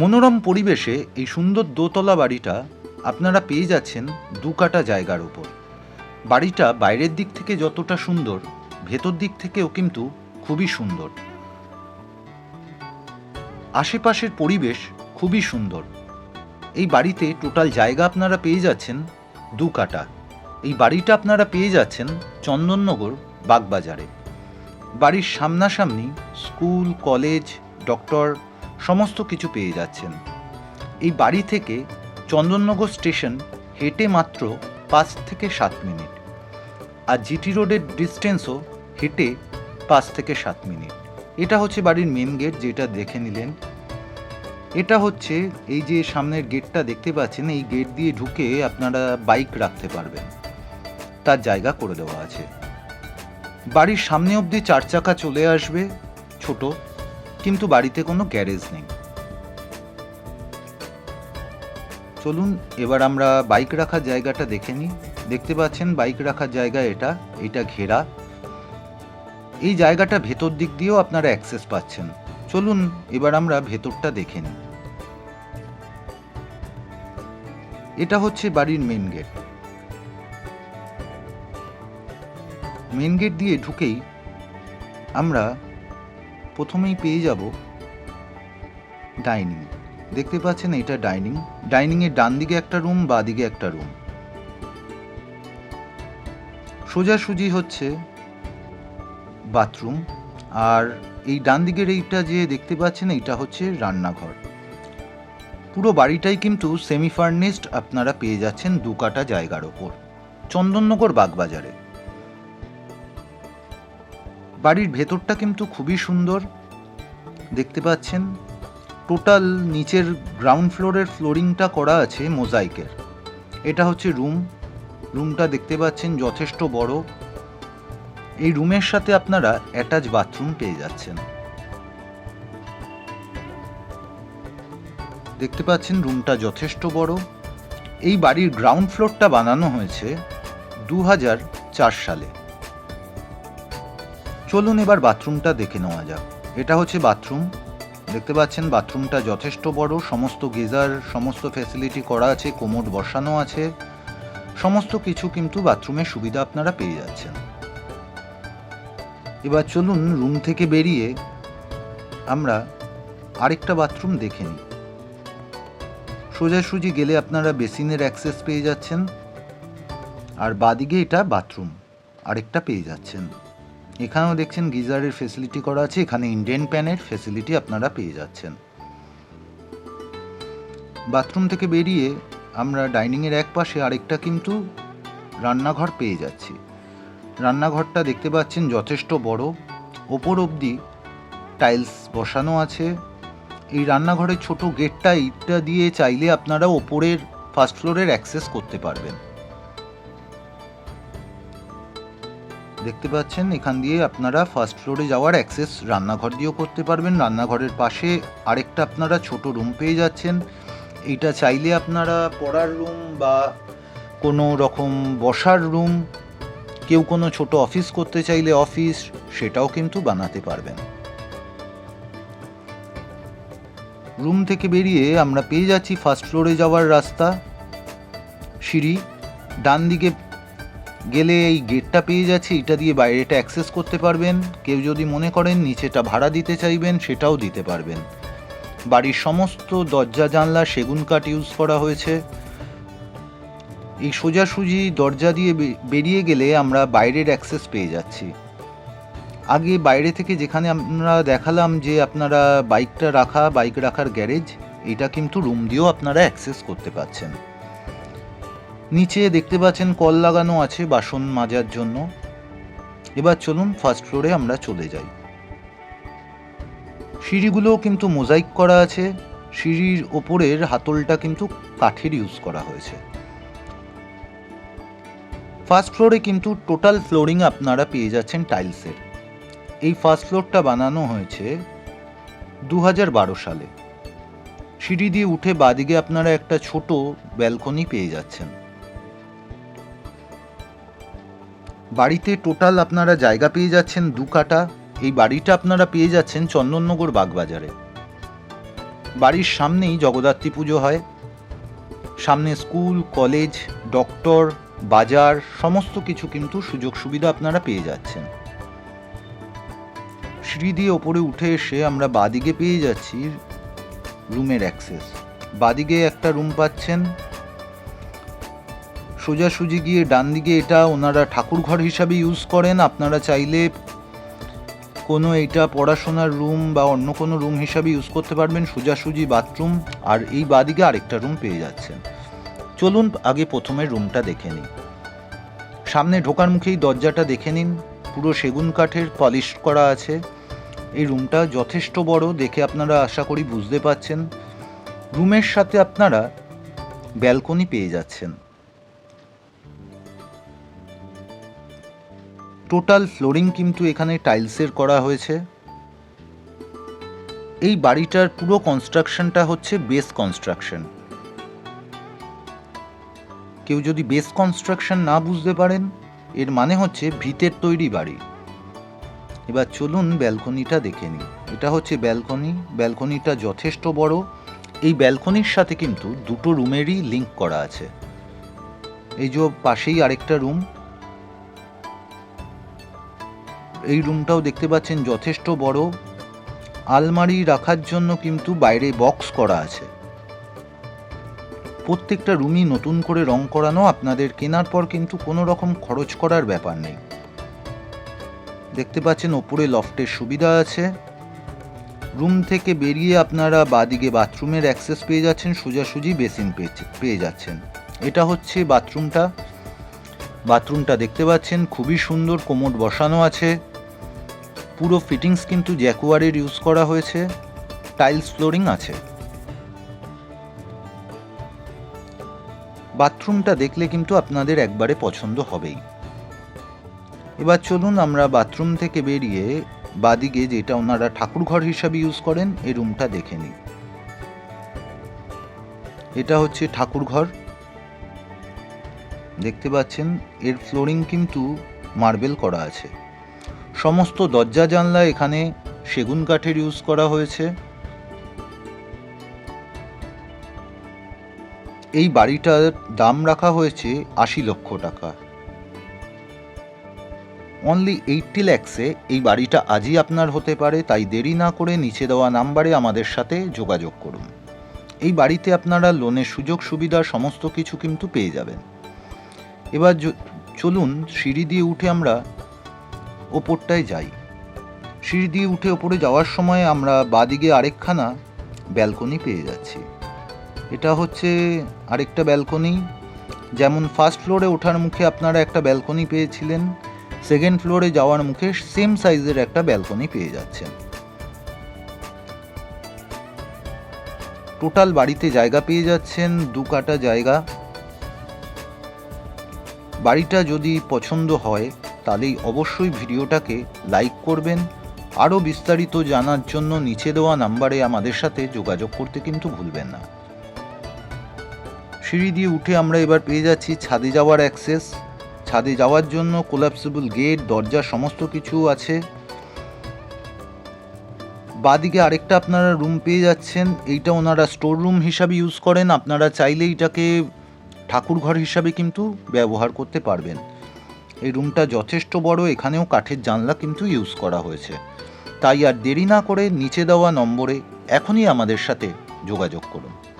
মনোরম পরিবেশে এই সুন্দর দোতলা বাড়িটা আপনারা পেয়ে যাচ্ছেন দু কাটা জায়গার উপর। বাড়িটা বাইরের দিক থেকে যতটা সুন্দর, ভেতর দিক থেকেও কিন্তু খুবই সুন্দর। আশেপাশের পরিবেশ খুবই সুন্দর। এই বাড়িতে টোটাল জায়গা আপনারা পেয়ে যাচ্ছেন দু কাটা। এই বাড়িটা আপনারা পেয়ে যাচ্ছেন চন্দননগর বাগবাজারে। বাড়ির সামনাসামনি স্কুল, কলেজ, ডক্টর সমস্ত কিছু পেয়ে যাচ্ছেন। এই বাড়ি থেকে চন্দননগর স্টেশন হেঁটে মাত্র পাঁচ থেকে সাত মিনিট। আর জিটি রোডের ডিস্টেন্সও হেঁটে পাঁচ থেকে সাত মিনিট। এটা হচ্ছে বাড়ির মেন গেট যেটা দেখে নিলেন। এটা হচ্ছে এই যে সামনের গেটটা দেখতে পাচ্ছেন, এই গেট দিয়ে ঢুকে আপনারা বাইক রাখতে পারবেন। তার জায়গা করে দেওয়া আছে। বাড়ির সামনে অবধি চার চাকা চলে আসবে, ছোট। কিন্তু বাড়িতে কোনো গ্যারেজ নেই। চলুন, এবার আমরা বাইক রাখার জায়গাটা দেখে নিই। দেখতে পাচ্ছেন বাইক রাখার জায়গা এটা এটা ঘেরা। এই জায়গাটা ভেতর দিক দিয়েও আপনারা অ্যাক্সেস পাচ্ছেন। চলুন, এবার আমরা ভেতরটা দেখে নিই। এটা হচ্ছে বাড়ির মেন গেট মেন গেট দিয়ে ঢুকেই আমরা প্রথমেই পেয়ে যাব ডাইনিং। দেখতে পাচ্ছেন এটা ডাইনিং। ডাইনিং এর ডান দিকে একটা রুম বা দিকে একটা রুম। সোজাসুজি হচ্ছে বাথরুম। আর এই ডান দিকের এইটা যে দেখতে পাচ্ছেন, এইটা হচ্ছে রান্নাঘর। পুরো বাড়িটাই কিন্তু সেমি ফার্নিশড আপনারা পেয়ে যাচ্ছেন দু কাটা জায়গার ওপর। চন্দননগর বাগবাজারে। বাড়ির ভেতরটা কিন্তু খুবই সুন্দর। দেখতে পাচ্ছেন, টোটাল নিচের গ্রাউন্ড ফ্লোরের ফ্লোরিংটা করা আছে মোজাইকের। এটা হচ্ছে রুম। রুমটা দেখতে পাচ্ছেন যথেষ্ট বড়। এই রুমের সাথে আপনারা অ্যাটাচ বাথরুম পেয়ে যাচ্ছেন। দেখতে পাচ্ছেন রুমটা যথেষ্ট বড়। এই বাড়ির গ্রাউন্ড ফ্লোরটা বানানো হয়েছে দু সালে। চলুন এবার বাথরুমটা দেখে নেওয়া যাক। এটা হচ্ছে বাথরুম। দেখতে পাচ্ছেন বাথরুমটা যথেষ্ট বড়, সমস্ত গেজার, সমস্ত ফ্যাসিলিটি করা আছে কোমোড বসানো আছে। সমস্ত কিছু কিন্তু বাথরুমের সুবিধা আপনারা পেয়ে যাচ্ছেন। এবার চলুন রুম থেকে বেরিয়ে আমরা আরেকটা বাথরুম দেখে নিই। সোজাসুজি গেলে আপনারা বেসিনের অ্যাক্সেস পেয়ে যাচ্ছেন। আর বাদিকে এটা বাথরুম, আরেকটা পেয়ে যাচ্ছেন। এখানেও দেখছেন গিজারের ফেসিলিটি করা আছে, এখানে ইন্ডিয়ান প্যানের ফেসিলিটি আপনারা পেয়ে যাচ্ছেন। বাথরুম থেকে বেরিয়ে আমরা ডাইনিংয়ের এক পাশে আরেকটা কিন্তু রান্নাঘর পেয়ে যাচ্ছি। রান্নাঘরটা দেখতে পাচ্ছেন যথেষ্ট বড়। ওপর অবধি টাইলস বসানো আছে। এই রান্নাঘরের ছোট গেটটা ইটটা দিয়ে চাইলে আপনারা ওপরের ফার্স্ট ফ্লোরের অ্যাক্সেস করতে পারবেন। দেখতে পাচ্ছেন, এখান দিয়ে আপনারা ফার্স্ট ফ্লোরে যাওয়ার অ্যাক্সেস রান্নাঘর দিয়েও করতে পারবেন। রান্নাঘরের পাশে আরেকটা আপনারা ছোট রুম পেয়ে যাচ্ছেন। এইটা চাইলে আপনারা পড়ার রুম বা কোনো রকম বসার রুম কেউ কোনো ছোট অফিস করতে চাইলে অফিস সেটাও কিন্তু বানাতে পারবেন। রুম থেকে বেরিয়ে আমরা পেয়ে যাচ্ছি ফার্স্ট ফ্লোরে যাওয়ার রাস্তা। সিঁড়ি ডান দিকে গেলে এই গেটটা পেয়ে যাচ্ছে, এটা দিয়ে বাইরেটা অ্যাক্সেস করতে পারবেন। কেউ যদি মনে করেন নিচেটা ভাড়া দিতে চাইবেন, সেটাও দিতে পারবেন। বাড়ির সমস্ত দরজা, জানলা, সেগুন কাঠ ইউজ করা হয়েছে। এই সোজাসুজি দরজা দিয়ে বেরিয়ে গেলে আমরা বাইরের অ্যাক্সেস পেয়ে যাচ্ছি। আগে বাইরে থেকে যেখানে আমরা দেখালাম যে আপনারা বাইকটা রাখা বাইক রাখার গ্যারেজ এটা কিন্তু রুম দিয়েও আপনারা অ্যাক্সেস করতে পারছেন। নিচে দেখতে পাচ্ছেন কল লাগানো আছে বাসন মাজার জন্য। এবার চলুন ফার্স্ট ফ্লোরে আমরা চলে যাই। সিঁড়িগুলোও কিন্তু মোজাইক করা আছে। সিঁড়ির ওপরের হাতলটা কিন্তু কাঠের ইউজ করা হয়েছে। ফার্স্ট ফ্লোরে কিন্তু টোটাল ফ্লোরিং আপনারা পেয়ে যাচ্ছেন টাইলসের এই ফার্স্ট ফ্লোরটা বানানো হয়েছে দু হাজার বারো সালে। সিঁড়ি দিয়ে উঠে বাদিকে আপনারা একটা ছোট ব্যালকনি পেয়ে যাচ্ছেন। বাড়িতে টোটাল আপনারা জায়গা পেয়ে যাচ্ছেন দু কাটা এই বাড়িটা আপনারা পেয়ে যাচ্ছেন চন্দননগর বাগবাজারে। বাড়ির সামনেই জগদ্ধাত্রী পুজো হয়। সামনে স্কুল, কলেজ, ডক্টর, বাজার, সমস্ত কিছু কিন্তু সুযোগ সুবিধা আপনারা পেয়ে যাচ্ছেন। সিঁড়ি দিয়ে ওপরে উঠে এসে আমরা বাদিকে পেয়ে যাচ্ছি রুমের অ্যাক্সেস। বাদিকে একটা রুম পাচ্ছেন সোজাসুজি গিয়ে ডান দিকে এটা ওনারা ঠাকুর ঘর হিসাবে ইউজ করেন। আপনারা চাইলে কোনো এটা পড়াশোনার রুম বা অন্য কোনো রুম হিসাবে ইউজ করতে পারবেন, সোজাসুজি বাথরুম আর এই বাদিকে আরেকটা রুম পেয়ে যাচ্ছেন। চলুন আগে প্রথমে রুমটা দেখে নিই। সামনে ঢোকার মুখেই দরজাটা দেখে নিন। পুরো সেগুন কাঠের পলিশ করা আছে। এই রুমটা যথেষ্ট বড়, দেখে আপনারা আশা করি বুঝতে পাচ্ছেন রুমের সাথে আপনারা ব্যালকনি পেয়ে যাচ্ছেন। টোটাল ফ্লোরিং কিন্তু এখানে টাইলসের করা হয়েছে। এই বাড়িটার পুরো কনস্ট্রাকশনটা হচ্ছে বেস কনস্ট্রাকশন। কেউ যদি বেস কনস্ট্রাকশন না বুঝতে পারেন, এর মানে হচ্ছে ভিতের তৈরি বাড়ি। এবার চলুন ব্যালকনিটা দেখে নিই। এটা হচ্ছে ব্যালকনি, ব্যালকনিটা যথেষ্ট বড়। এই ব্যালকনির সাথে কিন্তু দুটো রুমেরই লিংক করা আছে। এই যে পাশেই আরেকটা রুম এই রুমটাও দেখতে পাচ্ছেন যথেষ্ট বড়। আলমারি রাখার জন্য কিন্তু বাইরে বক্স করা আছে। প্রত্যেকটা রুমই নতুন করে রং করানো, আপনাদের কেনার পর কিন্তু কোনো রকম খরচ করার ব্যাপার নেই। দেখতে পাচ্ছেন ওপরে লফটের সুবিধা আছে। রুম থেকে বেরিয়ে আপনারা বাদিকে বাথরুমের অ্যাক্সেস পেয়ে যাচ্ছেন, সোজাসুজি বেসিন পেয়ে- পেয়ে যাচ্ছেন। এটা হচ্ছে বাথরুমটা। বাথরুমটা দেখতে পাচ্ছেন, খুবই সুন্দর কোমোড বসানো আছে। পুরো ফিটিংস কিন্তু জ্যাকুয়ারের ইউজ করা হয়েছে। টাইলস ফ্লোরিং আছে। বাথরুমটা দেখলে কিন্তু আপনাদের একবারে পছন্দ হবেই। এবার চলুন আমরা বাথরুম থেকে বেরিয়ে বাদিকে যেটা ওনারা ঠাকুরঘর হিসাবে ইউজ করেন, এই রুমটা দেখে নিই। এটা হচ্ছে ঠাকুরঘর। দেখতে পাচ্ছেন, এর ফ্লোরিং কিন্তু মার্বেল করা আছে। সমস্ত দরজা জানলা এখানে সেগুন কাঠের ইউজ করা হয়েছে। এই বাড়িটার দাম রাখা হয়েছে আশি লক্ষ টাকা। অনলি এইটটি ল্যাক্সে এই বাড়িটা আজই আপনার হতে পারে, তাই দেরি না করে নিচে দেওয়া নাম্বারে আমাদের সাথে যোগাযোগ করুন। এই বাড়িতে আপনারা লোনের সুযোগ সুবিধা সমস্ত কিছু কিন্তু পেয়ে যাবেন। এবার চলুন সিঁড়ি দিয়ে উঠে আমরা ওপরটায় যাই। সিঁড়ি দিয়ে উঠে ওপরে যাওয়ার সময় আমরা বাদিকে আরেকখানা ব্যালকনি পেয়ে যাচ্ছি। এটা হচ্ছে আরেকটা ব্যালকনি। যেমন ফার্স্ট ফ্লোরে ওঠার মুখে আপনারা একটা ব্যালকনি পেয়েছিলেন সেকেন্ড ফ্লোরে যাওয়ার মুখে সেম সাইজের একটা ব্যালকনি পেয়ে যাচ্ছেন। টোটাল বাড়িতে জায়গা পেয়ে যাচ্ছেন, দু কাটা জায়গা। বাড়িটা যদি পছন্দ হয় তাহলেই অবশ্যই ভিডিওটাকে লাইক করবেন। আরও বিস্তারিত জানার জন্য নিচে দেওয়া নাম্বারে আমাদের সাথে যোগাযোগ করতে কিন্তু ভুলবেন না। সিঁড়ি দিয়ে উঠে আমরা এবার পেয়ে যাচ্ছি ছাদে যাওয়ার অ্যাক্সেস ছাদে যাওয়ার জন্য কোলাপসেবল গেট দরজা, সমস্ত কিছু আছে। বাদিকে আরেকটা আপনারা রুম পেয়ে যাচ্ছেন। এইটা ওনারা স্টোর রুম হিসাবে ইউজ করেন। আপনারা চাইলে এটাকে ঠাকুর ঘর হিসাবে কিন্তু ব্যবহার করতে পারবেন। এই রুমটা যথেষ্ট বড়, এখানেও কাঠের জানলা কিন্তু ইউজ করা হয়েছে। তাই আর দেরি না করে নিচে দেওয়া নম্বরে এখনই আমাদের সাথে যোগাযোগ করুন।